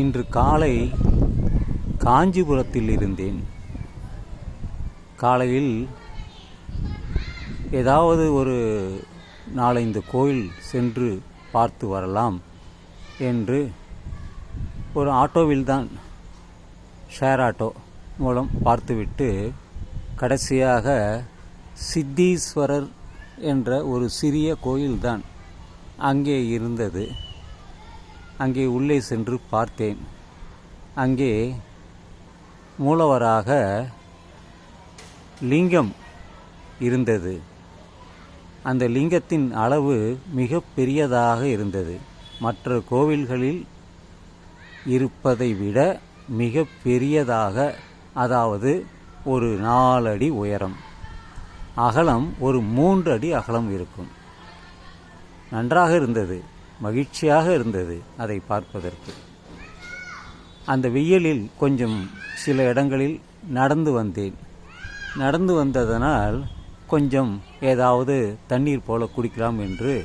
இன்று காலை காஞ்சிபுரத்தில் இருந்தேன். காலையில் ஏதாவது ஒரு நாலைந்து கோயில் சென்று பார்த்து வரலாம் என்று ஒரு ஆட்டோவில்தான் ஷேர் ஆட்டோ மூலம் பார்த்துவிட்டு கடைசியாக சித்தீஸ்வரர் என்ற ஒரு சிறிய கோயில்தான் அங்கே இருந்தது. அங்கே உள்ளே சென்று பார்த்தேன். அங்கே மூலவராக லிங்கம் இருந்தது. அந்த லிங்கத்தின் அளவு மிக பெரியதாக இருந்தது. மற்ற கோவில்களில் இருப்பதை விட மிக பெரியதாக அதாவது ஒரு நாலு அடி உயரம். அகலம் ஒரு மூன்று அடி அகலம் இருக்கும். நன்றாக இருந்தது. மகிழ்ச்சியாக இருந்தது அதை பார்ப்பதற்கு. அந்த வெயிலில் கொஞ்சம் சில இடங்களில் நடந்து வந்தேன். நடந்து வந்ததனால் கொஞ்சம் ஏதாவது தண்ணீர் போல குடிக்கலாம் என்று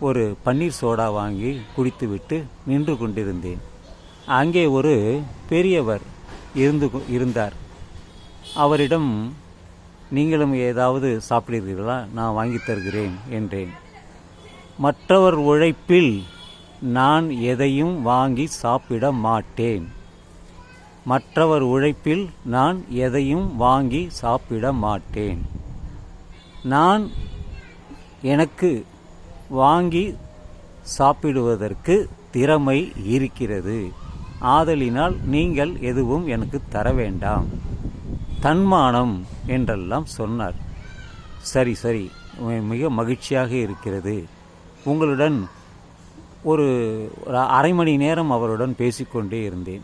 ஒரு பன்னீர் சோடா வாங்கி குடித்துவிட்டு நின்று கொண்டிருந்தேன். அங்கே ஒரு பெரியவர் இருந்து கொ- இருந்தார். அவரிடம் நீங்களும் ஏதாவது சாப்பிடுகிறீர்களா? நான் வாங்கித் தருகிறேன் என்றேன். மற்றவர் உழைப்பில் நான் எதையும் வாங்கி சாப்பிட மாட்டேன். மற்றவர் உழைப்பில் நான் எதையும் வாங்கி சாப்பிட மாட்டேன். நான் எனக்கு வாங்கி சாப்பிடுவதற்கு திறமை இருக்கிறது. ஆதலினால் நீங்கள் எதுவும் எனக்கு தர வேண்டாம். தன்மானம் என்றெல்லாம் சொன்னார். சரி சரி. மிக மகிழ்ச்சியாக இருக்கிறது. உங்களுடன் ஒரு அரை மணி நேரம் அவருடன் பேசிக்கொண்டே இருந்தேன்.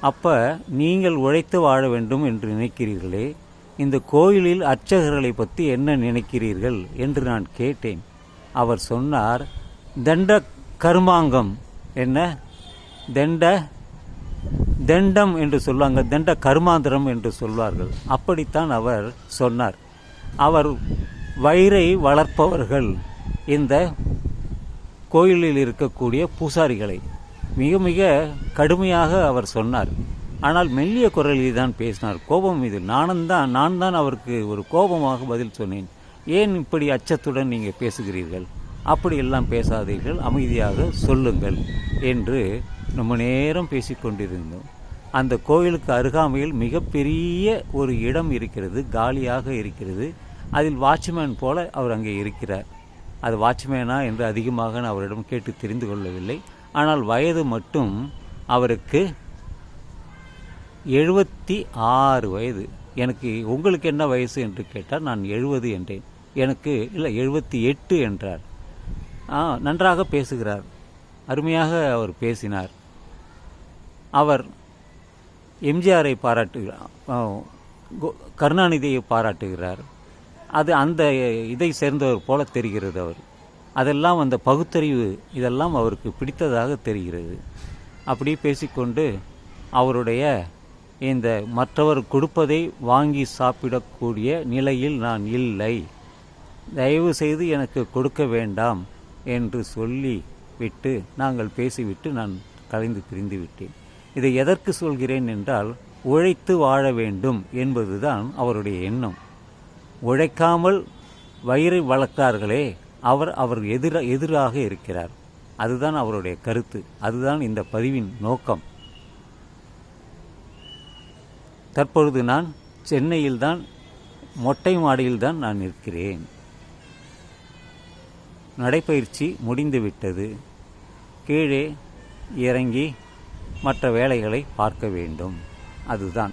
அப்போ நீங்கள் உழைத்து வாழ வேண்டும் என்று நினைக்கிறீர்களே இந்த கோயிலில் அர்ச்சகர்களை பற்றி என்ன நினைக்கிறீர்கள் என்று நான் கேட்டேன். அவர் சொன்னார் தண்ட கர்மாங்கம். என்ன? தண்ட தண்டம் என்று சொல்லுவாங்க தண்ட கர்மாந்திரம் என்று சொல்வார்கள். அப்படித்தான் அவர் சொன்னார். அவர் வயிறை வளர்ப்பவர்கள். இந்த கோயிலில் இருக்கக்கூடிய பூசாரிகளை மிக மிக கடுமையாக அவர் சொன்னார். ஆனால் மெல்லிய குரலில் தான் பேசினார். கோபம் இது. நானும் தான் நான் தான் அவருக்கு ஒரு கோபமாக பதில் சொன்னேன். ஏன் இப்படி அச்சத்துடன் நீங்கள் பேசுகிறீர்கள்? அப்படியெல்லாம் பேசாதீர்கள். அமைதியாக சொல்லுங்கள் என்று ரொம்ப நேரம் பேசிக்கொண்டிருந்தோம் அந்த கோயிலுக்கு அருகாமையில் மிகப்பெரிய ஒரு இடம் இருக்கிறது. காலியாக இருக்கிறது. அதில் வாட்ச்மேன் போல அவர் அங்கே இருக்கிறார். அது வாட்ச்மேனா என்று அதிகமாக நான் அவரிடம் கேட்டு தெரிந்து கொள்ளவில்லை. ஆனால் வயது மட்டும் அவருக்கு எழுபத்தி ஆறு வயது. எனக்கு உங்களுக்கு என்ன வயசு? என்று கேட்டால் நான் எழுபது என்றேன். எனக்கு இல்லை எழுபத்தி எட்டு என்றார். ஆ நன்றாக பேசுகிறார். அருமையாக அவர் பேசினார். அவர் எம்ஜிஆரை பாராட்டுகிறார். கோ- கருணாநிதியை பாராட்டுகிறார். அது அந்த இதை சேர்ந்தவர் போல தெரிகிறது அவர். அதெல்லாம் அந்த பகுத்தறிவு இதெல்லாம் அவருக்கு பிடித்ததாக தெரிகிறது. அப்படி பேசிக்கொண்டு அவருடைய இந்த மற்றவர் கொடுப்பதை வாங்கி சாப்பிடக்கூடிய நிலையில் நான் இல்லை. தயவு செய்து எனக்கு கொடுக்க வேண்டாம் என்று சொல்லி விட்டு நாங்கள் பேசிவிட்டு நான் கலைந்து பிரிந்து விட்டேன். இதை எதற்கு சொல்கிறேன் என்றால் உழைத்து வாழ வேண்டும் என்பதுதான் அவருடைய எண்ணம். உழைக்காமல் வயிறை வளர்த்தார்களே அவர் அவர் எதிர எதிராக இருக்கிறார். அதுதான் அவருடைய கருத்து. அதுதான் இந்த பதிவின் நோக்கம். தற்பொழுது நான் சென்னையில்தான் மொட்டை மாடியில்தான் நான் நிற்கிறேன். நடைப்பயிற்சி முடிந்துவிட்டது. கீழே இறங்கி மற்ற வேலைகளை பார்க்க வேண்டும். அதுதான்.